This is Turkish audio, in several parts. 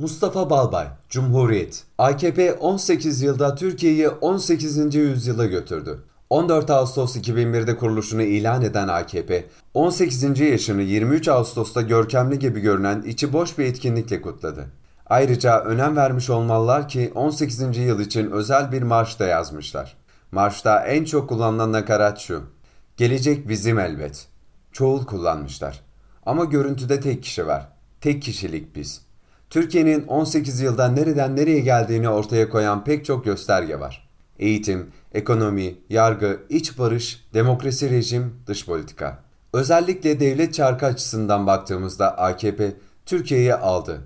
Mustafa Balbay, Cumhuriyet. AKP 18 yılda Türkiye'yi 18. yüzyıla götürdü. 14 Ağustos 2001'de kuruluşunu ilan eden AKP, 18. yaşını 23 Ağustos'ta görkemli gibi görünen içi boş bir etkinlikle kutladı. Ayrıca önem vermiş olmalılar ki 18. yıl için özel bir marş da yazmışlar. Marşta en çok kullanılan nakarat şu. Gelecek bizim elbet. Çoğul kullanmışlar. Ama görüntüde tek kişi var. Tek kişilik biz. Türkiye'nin 18 yılda nereden nereye geldiğini ortaya koyan pek çok gösterge var. Eğitim, ekonomi, yargı, iç barış, demokrasi rejim, dış politika. Özellikle devlet çarkı açısından baktığımızda AKP Türkiye'yi aldı.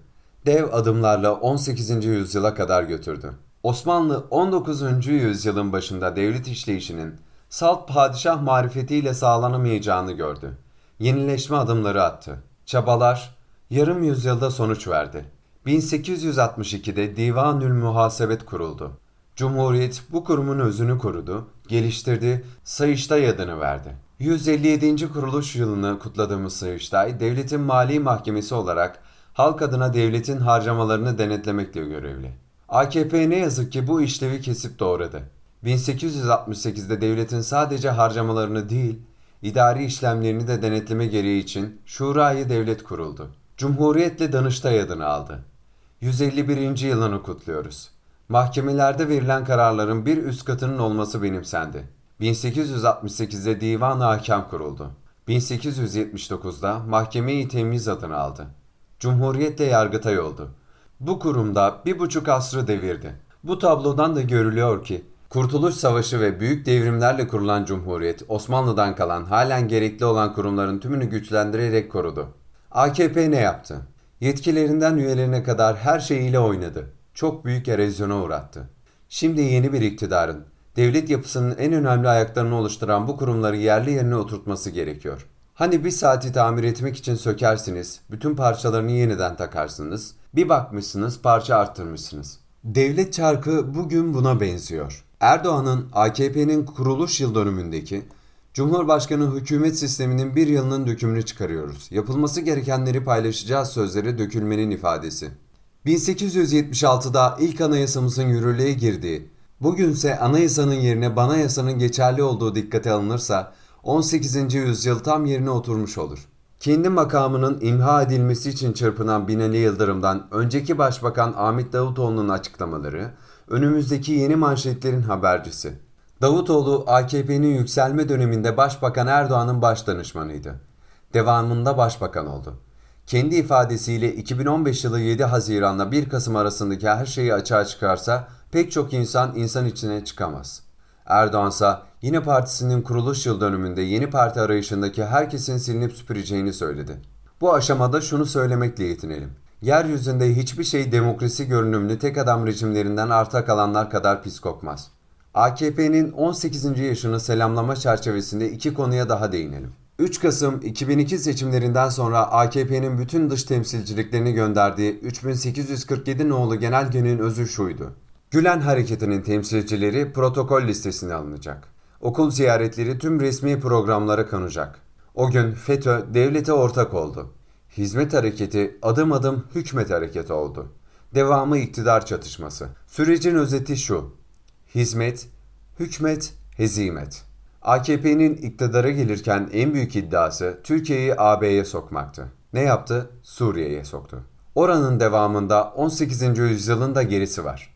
Dev adımlarla 18. yüzyıla kadar götürdü. Osmanlı 19. yüzyılın başında devlet işleyişinin salt padişah marifetiyle sağlanamayacağını gördü. Yenileşme adımları attı. Çabalar yarım yüzyılda sonuç verdi. 1862'de Divanül Muhasebet kuruldu. Cumhuriyet bu kurumun özünü korudu, geliştirdi, Sayıştay adını verdi. 157. kuruluş yılını kutladığımız Sayıştay, devletin mali mahkemesi olarak halk adına devletin harcamalarını denetlemekle görevli. AKP ne yazık ki bu işlevi kesip doğradı. 1868'de devletin sadece harcamalarını değil, idari işlemlerini de denetleme gereği için Şurayı Devlet kuruldu. Cumhuriyetle Danıştay adını aldı. 151. yılını kutluyoruz. Mahkemelerde verilen kararların bir üst katının olması benimsendi. 1868'de Divan-ı Hakem kuruldu. 1879'da Mahkeme-i Temiz adını aldı. Cumhuriyetle Yargıtay oldu. Bu kurumda bir buçuk asrı devirdi. Bu tablodan da görülüyor ki Kurtuluş Savaşı ve büyük devrimlerle kurulan Cumhuriyet, Osmanlı'dan kalan halen gerekli olan kurumların tümünü güçlendirerek korudu. AKP ne yaptı? Yetkilerinden üyelerine kadar her şeyiyle oynadı. Çok büyük erozyona uğrattı. Şimdi yeni bir iktidarın, devlet yapısının en önemli ayaklarını oluşturan bu kurumları yerli yerine oturtması gerekiyor. Hani bir saati tamir etmek için sökersiniz, bütün parçalarını yeniden takarsınız, bir bakmışsınız parça arttırmışsınız. Devlet çarkı bugün buna benziyor. Erdoğan'ın AKP'nin kuruluş yıl dönümündeki Cumhurbaşkanı hükümet sisteminin bir yılının dökümünü çıkarıyoruz. Yapılması gerekenleri paylaşacağız sözleri dökülmenin ifadesi. 1876'da ilk anayasamızın yürürlüğe girdiği, bugünse anayasanın yerine banayasanın geçerli olduğu dikkate alınırsa 18. yüzyıl tam yerine oturmuş olur. Kendi makamının imha edilmesi için çırpınan Binali Yıldırım'dan önceki Başbakan Ahmet Davutoğlu'nun açıklamaları, önümüzdeki yeni manşetlerin habercisi. Davutoğlu AKP'nin yükselme döneminde Başbakan Erdoğan'ın baş danışmanıydı. Devamında başbakan oldu. Kendi ifadesiyle 2015 yılı 7 Haziran'la 1 Kasım arasındaki her şeyi açığa çıkarsa pek çok insan insan içine çıkamaz. Erdoğansa yine partisinin kuruluş yıl dönümünde yeni parti arayışındaki herkesin silinip süpüreceğini söyledi. Bu aşamada şunu söylemekle yetinelim. Yeryüzünde hiçbir şey demokrasi görünümlü tek adam rejimlerinden arta kalanlar kadar pis kokmaz. AKP'nin 18. yaşını selamlama çerçevesinde iki konuya daha değinelim. 3 Kasım 2002 seçimlerinden sonra AKP'nin bütün dış temsilciliklerini gönderdiği 3847 nolu genelgenin özü şuydu. Gülen hareketinin temsilcileri protokol listesine alınacak. Okul ziyaretleri tüm resmi programlara konacak. O gün FETÖ devlete ortak oldu. Hizmet hareketi adım adım hükmet hareketi oldu. Devamı iktidar çatışması. Sürecin özeti şu. Hizmet, hükmet, hezimet. AKP'nin iktidara gelirken en büyük iddiası Türkiye'yi AB'ye sokmaktı. Ne yaptı? Suriye'ye soktu. Oranın devamında 18. yüzyılın da gerisi var.